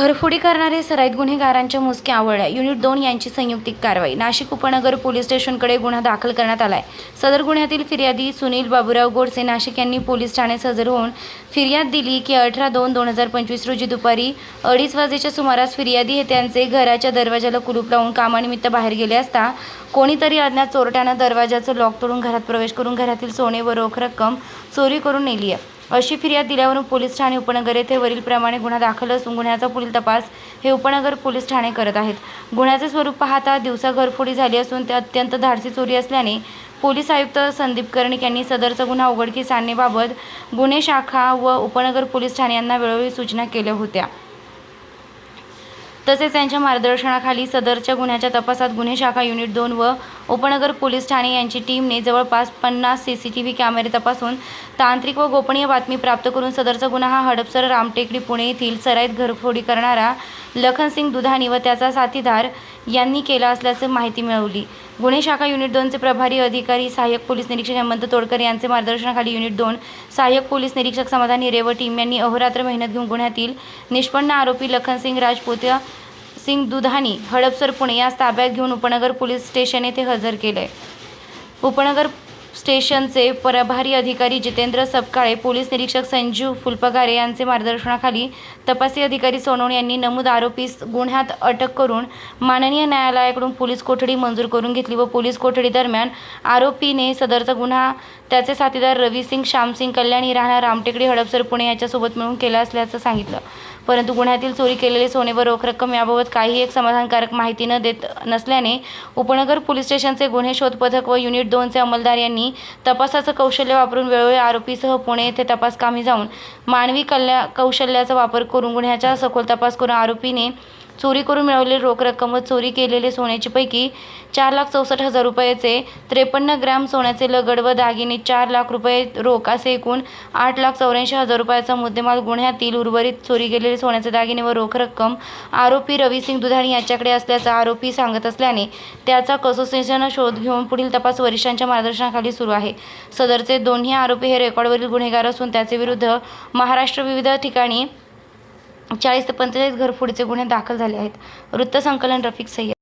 घरफोडी करणारे सराईत गुन्हेगारांच्या मुसक्या आवळल्या. युनिट दोन यांची संयुक्तिक कारवाई. नाशिक उपनगर पोलीस स्टेशनकडे गुन्हा दाखल करण्यात आलाय. सदर गुन्ह्यातील फिर्यादी सुनील बाबूराव गोडसे नाशिक यांनी पोलीस ठाण्यात हजर होऊन फिर्याद दिली की अठरा दोन दोन हजार पंचवीस रोजी दुपारी अडीच वाजेच्या सुमारास फिर्यादी हे त्यांचे घराच्या दरवाजाला कुलूप लावून कामानिमित्त बाहेर गेले असता कोणीतरी अज्ञात चोरट्यानं दरवाजाचं लॉक तोडून घरात प्रवेश करून घरातील सोने व रोख रक्कम चोरी करून नेली आहे. अशी फिर्याद दिल्यावरून पोलीस ठाणे उपनगर येथे वरीलप्रमाणे गुन्हा दाखल असून गुन्ह्याचा पुढील तपास हे उपनगर पोलीस ठाणे करत आहेत. गुन्ह्याचे स्वरूप पाहता दिवसा घरफोडी झाली असून ते अत्यंत धाडसी चोरी असल्याने पोलीस आयुक्त संदीप कर्णिक यांनी सदरचा गुन्हा उघडकीस आणण्याबाबत गुन्हे शाखा व उपनगर पोलीस ठाणे यांना वेळोवेळी सूचना केल्या होत्या. तसेच त्यांच्या मार्गदर्शनाखाली सदरच्या गुन्ह्याच्या तपासात गुन्हे शाखा युनिट दोन व उपनगर पोलीस ठाणे यांची टीमने जवळपास पन्नास सी सी टी व्ही कॅमेरे तपासून तांत्रिक व गोपनीय बातमी प्राप्त करून सदरचा गुन्हा हा हडपसर रामटेकडी पुणे येथील सराईत घरफोडी करणारा लखनसिंग दुधानी व त्याचा साथीदार यांनी केला असल्याचं माहिती मिळवली गुन्हे शाखा युनिट दोनचे प्रभारी अधिकारी सहाय्यक पोलीस निरीक्षक हेमंत तोडकर यांचे मार्गदर्शनाखाली युनिट दोन सहाय्यक पोलीस निरीक्षक समाधान हिरे व टीम यांनी अहोरात्र मेहनत घेऊन गुन्ह्यातील निष्पन्न आरोपी लखनसिंग राजपूत सिंग दुधानी हडपसर पुणे यास ताब्यात घेऊन उपनगर पोलीस स्टेशन येथे हजर केले उपनगर स्टेशनचे प्रभारी अधिकारी जितेंद्र सबकाळे पोलीस निरीक्षक संजीव फुलपगारे यांचे मार्गदर्शनाखाली तपासी अधिकारी सोनवणे यांनी नमूद आरोपीस गुन्ह्यात अटक करून माननीय न्यायालयाकडून पोलीस कोठडी मंजूर करून घेतली व पोलीस कोठडी दरम्यान आरोपीने सदरचा गुन्हा त्याचे साथीदार रविसिंग श्यामसिंग कल्याणी राहणार रामटेकडी हडपसर पुणे याच्यासोबत मिळून केला असल्याचं सांगितलं. परंतु गुन्ह्यातील चोरी केलेले सोने व रोख रक्कम याबाबत काही एक समाधानकारक माहिती न देत नसल्याने उपनगर पोलीस स्टेशनचे गुन्हे शोध पथक व युनिट दोनचे अंमलदार यांनी तपासाचं कौशल्य वापरून वेळोवेळी आरोपीसह पुणे येथे तपास कामी जाऊन मानवी कल्या कौशल्याचा वापर करून गुन्ह्याचा सखोल तपास करून आरोपीने चोरी करून मिळवलेली रोख रक्कम व चोरी केलेले सोन्याची पैकी चार लाख चौसष्ट हजार रुपयाचे त्रेपन्न ग्रॅम सोन्याचे लगड व दागिने चार लाख रुपये रोख असे एकूण आठ लाख चौऱ्याऐंशी हजार रुपयाचा मुद्देमाल गुन्ह्यातील उर्वरित चोरी केलेले सोन्याचे दागिने व रोख रक्कम आरोपी रवी सिंग दुधाणी याच्याकडे असल्याचा आरोपी सांगत असल्याने त्याचा कसोसीनं शोध घेऊन पुढील तपास वरिष्ठांच्या मार्गदर्शनाखाली सुरू आहे. सदरचे दोन्ही आरोपी हे रेकॉर्डवरील गुन्हेगार असून त्याचे विरुद्ध महाराष्ट्र विविध ठिकाणी चाळीस ते पंचेचाळीस घरफोडीचे गुन्हे दाखल झाले आहेत. वृत्तसंकलन रफिक सय्यद